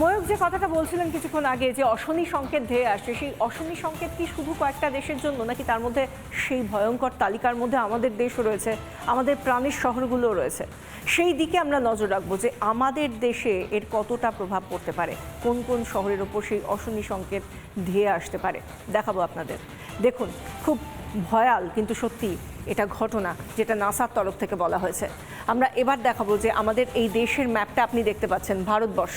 ময়ূক যে কথাটা বলছিলেন কিছুক্ষণ আগে যে অশনি সংকেত ধেয়ে আসছে, সেই অশনি সংকেত কি শুধু কয়েকটা দেশের জন্য নাকি তার মধ্যে সেই ভয়ঙ্কর তালিকার মধ্যে আমাদের দেশও রয়েছে, আমাদের প্রাণের শহরগুলোও রয়েছে? সেই দিকে আমরা নজর রাখব যে আমাদের দেশে এর কতটা প্রভাব পড়তে পারে, কোন কোন শহরের ওপর সেই অশনি সংকেত ধেয়ে আসতে পারে? দেখাবো আপনাদের। দেখুন, খুব ভয়াল কিন্তু সত্যি এটা ঘটনা যেটা নাসার তরফ থেকে বলা হয়েছে। আমরা এবার দেখাবো যে আমাদের এই দেশের ম্যাপটা আপনি দেখতে পাচ্ছেন, ভারতবর্ষ।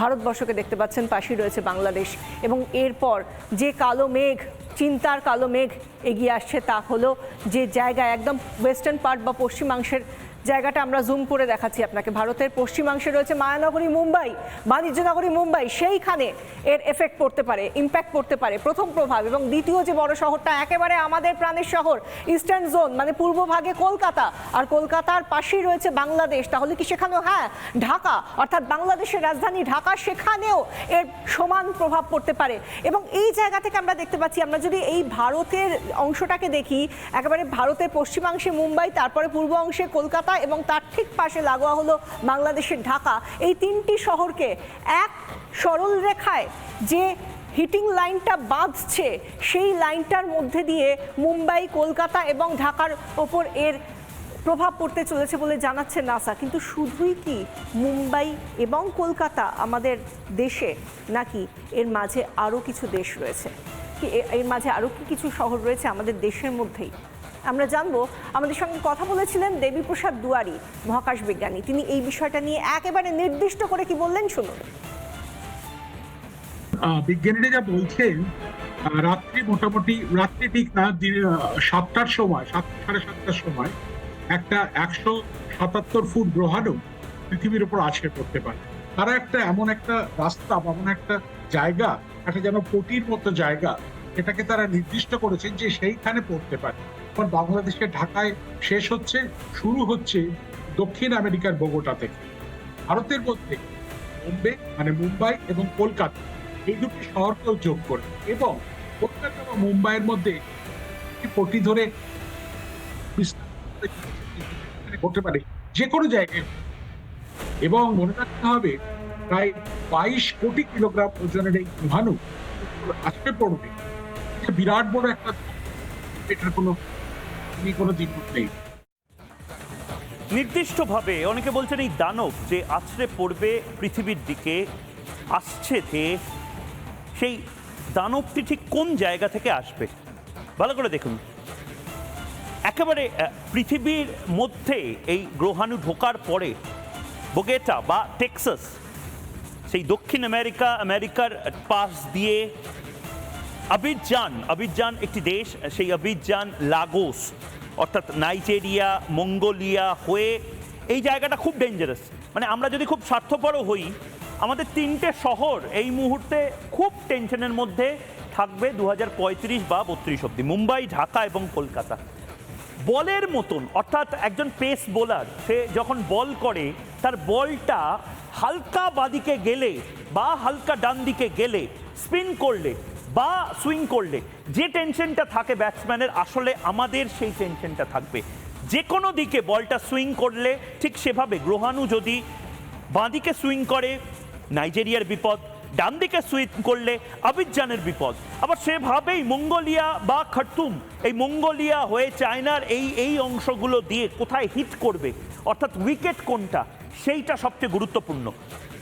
ভারতবর্ষকে দেখতে পাচ্ছেন, পাশেই রয়েছে বাংলাদেশ। এবং এরপর যে কালো মেঘ, চিন্তার কালো মেঘ এগিয়ে আসছে তা হলো যে জায়গায় একদম ওয়েস্টার্ন পার্ট বা পশ্চিমাংশের জায়গাটা আমরা জুম করে দেখাচ্ছি আপনাকে। ভারতের পশ্চিমাংশে রয়েছে মায়ানগরী, মুম্বাই বাণিজ্যনগরী মুম্বাই। সেইখানে এর এফেক্ট পড়তে পারে ইম্প্যাক্ট পড়তে পারে, প্রথম প্রভাব। এবং দ্বিতীয় যে বড় শহরটা, একেবারে আমাদের প্রাণের শহর ইস্টার্ন জোন মানে পূর্ব ভাগে কলকাতা। আর কলকাতার পাশেই রয়েছে বাংলাদেশ। তাহলে কি সেখানেও? হ্যাঁ ঢাকা। অর্থাৎ বাংলাদেশের রাজধানী ঢাকা, সেখানেও এর সমান প্রভাব পড়তে পারে। এবং এই জায়গা থেকে আমরা দেখতে পাচ্ছি, আমরা যদি এই ভারতের অংশটাকে দেখি, একেবারে ভারতের পশ্চিমাংশে মুম্বাই, তারপরে পূর্ব অংশে কলকাতা এবং তার ঠিক পাশে লাগোয়া হলো বাংলাদেশের ঢাকা। এই তিনটি শহরকে এক সরল রেখায় যে হিটিং লাইনটা বাঁধছে, সেই লাইনটার মধ্যে দিয়ে মুম্বাই, কলকাতা এবং ঢাকার ওপর এর প্রভাব পড়তে চলেছে বলে জানাচ্ছে নাসা। কিন্তু শুধুই কি মুম্বাই এবং কলকাতা আমাদের দেশে, নাকি এর মাঝে আরও কিছু দেশ রয়েছে? এর মাঝে আরও কি কিছু শহর রয়েছে আমাদের দেশের মধ্যেই? আমরা জানব। আমাদের সঙ্গে কথা বলেছিলেন দেবীপ্রসাদ দুয়ারি, মহাকাশ বিজ্ঞানী। তিনি এই বিষয়টা নিয়ে একেবারে নির্দিষ্ট করে কি বললেন শুনুন। বিজ্ঞানীরা যা বলছেন রাত্রি মোটামুটি, রাত্রি ঠিক না সাতটার সময়, সাত, সাড়ে সাতটার সময় একটা একশো সাতাত্তর ফুট গ্রহাণু পৃথিবীর উপর আছড়ে পড়তে পারে। তারা একটা এমন একটা রাস্তা বা এমন একটা জায়গা, একটা যেন পটির মতো জায়গা, এটাকে তারা নির্দিষ্ট করেছেন যে সেইখানে পড়তে পারে। এখন বাংলাদেশের ঢাকায় শেষ হচ্ছে, শুরু হচ্ছে দক্ষিণ আমেরিকার বোগোটা থেকে। ভারতের মধ্যে বোম্বে মানে মুম্বাই এবং কলকাতা, এই দুটি শহরকেও যোগ করে। এবং কলকাতা বা মুম্বাইয়ের মধ্যে পটি ধরে করতে পারে, যে কোনো জায়গায়। এবং মনে রাখতে হবে, প্রায় বাইশ কোটি কিলোগ্রাম ওজনের এই গ্রহাণু আজকে পড়বে। বিরাট বড় একটা এটার কোনো কোনো দ্বিমত নেই। নির্দিষ্টভাবে অনেকে বলছেন এই দানব যে আছড়ে পড়বে পৃথিবীর দিকে, আসছে যে সেই দানবটি ঠিক কোন জায়গা থেকে আসবে? ভালো করে দেখুন। একেবারে পৃথিবীর মধ্যে এই গ্রহাণু ঢোকার পরে বোগেটা বা টেক্সাস, সেই দক্ষিণ আমেরিকা, আমেরিকার পাশ দিয়ে আবিজান আবিজান একটি দেশ, সেই আবিজান লাগোস, অর্থাৎ নাইজেরিয়া, মঙ্গোলিয়া হয়ে এই জায়গাটা খুব ডেঞ্জারাস মানে আমরা যদি খুব স্বার্থপরও হই, আমাদের তিনটে শহর এই মুহূর্তে খুব টেনশনের মধ্যে থাকবে দু হাজার পঁয়ত্রিশ বা বত্রিশ অব্দি মুম্বাই, ঢাকা এবং কলকাতা। বলের মতন, অর্থাৎ একজন পেস বোলার, সে যখন বল করে, তার বলটা হালকা বাদিকে গেলে বা হালকা ডান দিকে গেলে স্পিন করলে বা সুইং করলে, যে টেনশনটা থাকে ব্যাটসম্যানের, আসলে আমাদের সেই টেনশনটা থাকবে। যে কোনো দিকে বলটা সুইং করলে, ঠিক সেভাবে গ্রহাণু যদি বাঁদিকে সুইং করে, নাইজেরিয়ার বিপদ, ডান দিকে সুইং করলে আবিজানের বিপদ, আবার সেভাবেই মঙ্গোলিয়া বা খার্তুম এই মঙ্গোলিয়া হয়ে চায়নার এই এই অংশগুলো দিয়ে কোথায় হিট করবে? অর্থাৎ উইকেট কোনটা? সেইটা সবচেয়ে গুরুত্বপূর্ণ।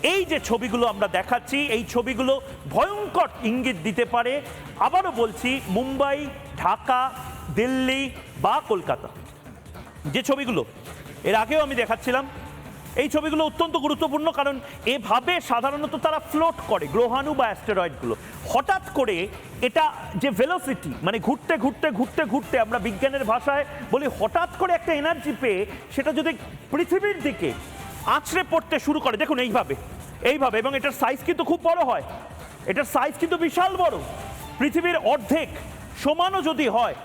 এই যে ছবিগুলো আমরা দেখাচ্ছি, এই ছবিগুলো ভয়ঙ্কর ইঙ্গিত দিতে পারে। আবারও বলছি, মুম্বাই, ঢাকা, দিল্লি বা কলকাতা। যে ছবিগুলো, এর আগেও আমি দেখাচ্ছিলাম এই ছবিগুলো অত্যন্ত গুরুত্বপূর্ণ কারণ এভাবে সাধারণত তারা ফ্লোট করে গ্রহাণু বা অ্যাস্টেরয়েডগুলো হঠাৎ করে এটা যে ভেলোসিটি মানে ঘুরতে ঘুরতে ঘুরতে ঘুরতে আমরা বিজ্ঞানের ভাষায় বলি হঠাৎ করে একটা এনার্জি পেয়ে সেটা যদি পৃথিবীর দিকে আছড়ে পড়তে শুরু করে, দেখুন এইভাবে এইভাবে, এবং এটার সাইজ কিন্তু খুব বড় হয়। এটার সাইজ কিন্তু বিশাল বড়। পৃথিবীর অর্ধেক সমানও যদি হয়,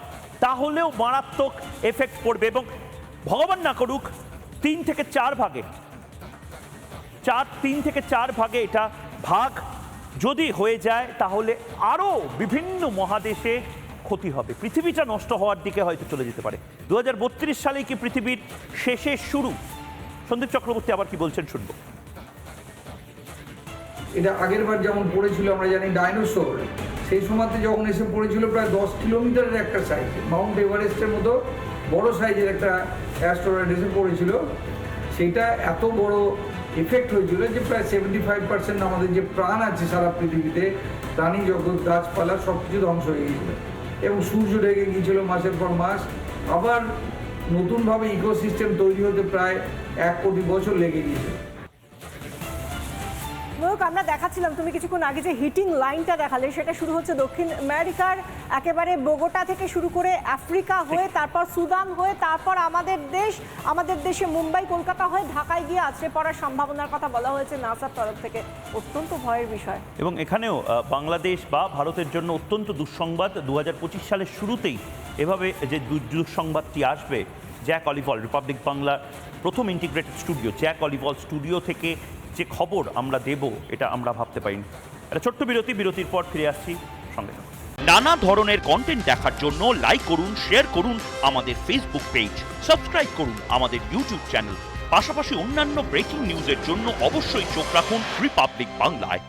তাহলেও মারাত্মক এফেক্ট পড়বে এবং ভগবান না করুক, তিন থেকে চার ভাগে চার, তিন থেকে চার ভাগে এটা ভাগ যদি হয়ে যায়, তাহলে আরও বিভিন্ন মহাদেশে ক্ষতি হবে। পৃথিবীটা নষ্ট হওয়ার দিকে হয়তো চলে যেতে পারে। দু সালেই কি পৃথিবীর শেষের শুরু? সন্দীপ চক্রবর্তী আবার কি বলছেন শুনব। এটা আগের বার যেমন পড়েছিল, আমরা জানি ডাইনোসর। সেই সময়তে যখন এসে পড়েছিল, প্রায় দশ কিলোমিটারের একটা সাইজ মাউন্ট এভারেস্টের মতো বড় সাইজের একটা অ্যাস্ট্রয়েড এসে পড়েছিল। সেটা এত বড় এফেক্ট হয়েছিল যে প্রায় সেভেন্টি ফাইভ পার্সেন্ট আমাদের যে প্রাণ আছে সারা পৃথিবীতে, প্রাণী জগৎ, গাছপালা সব কিছু ধ্বংস হয়ে গিয়েছিল এবং সূর্য ঢেকে গিয়েছিল মাসের পর মাস। আবার নতুনভাবে ইকোসিস্টেম তৈরি হতে প্রায় এক কোটি বছর লেগে গিয়েছিল ময়ূক আমরা দেখাচ্ছিলাম, তুমি কিছুক্ষণ আগে যে হিটিং লাইনটা দেখালে, সেটা শুরু হচ্ছে দক্ষিণ আমেরিকার, একেবারে বোগোটা থেকে শুরু করে আফ্রিকা হয়ে, তারপর সুদান হয়ে, তারপর আমাদের দেশ, আমাদের দেশে মুম্বাই, কলকাতা হয়ে ঢাকায় গিয়ে আছড়ে পড়ার সম্ভাবনার কথা বলা হয়েছে নাসার তরফ থেকে। অত্যন্ত ভয়ের বিষয়। এবং এখানেও বাংলাদেশ বা ভারতের জন্য অত্যন্ত দুঃসংবাদ। দু হাজার পঁচিশ সালের শুরুতেই এভাবে যে দুঃসংবাদটি আসবে, জ্যাক অলিভল, রিপাবলিক বাংলার প্রথম ইন্টিগ্রেটেড স্টুডিও, জ্যাক অলিভল স্টুডিও থেকে যে খবর আমরা দেব, এটা আমরা ভাবতে পারিনি। একটা ছোট্ট বিরতি, বিরতির পর ফিরে আসছি সঙ্গে নানা ধরনের কন্টেন্ট দেখার জন্য লাইক করুন শেয়ার করুন আমাদের ফেসবুক পেজ সাবস্ক্রাইব করুন আমাদের ইউটিউব চ্যানেল পাশাপাশি অন্যান্য ব্রেকিং নিউজের জন্য অবশ্যই চোখ রাখুন রিপাবলিক বাংলায়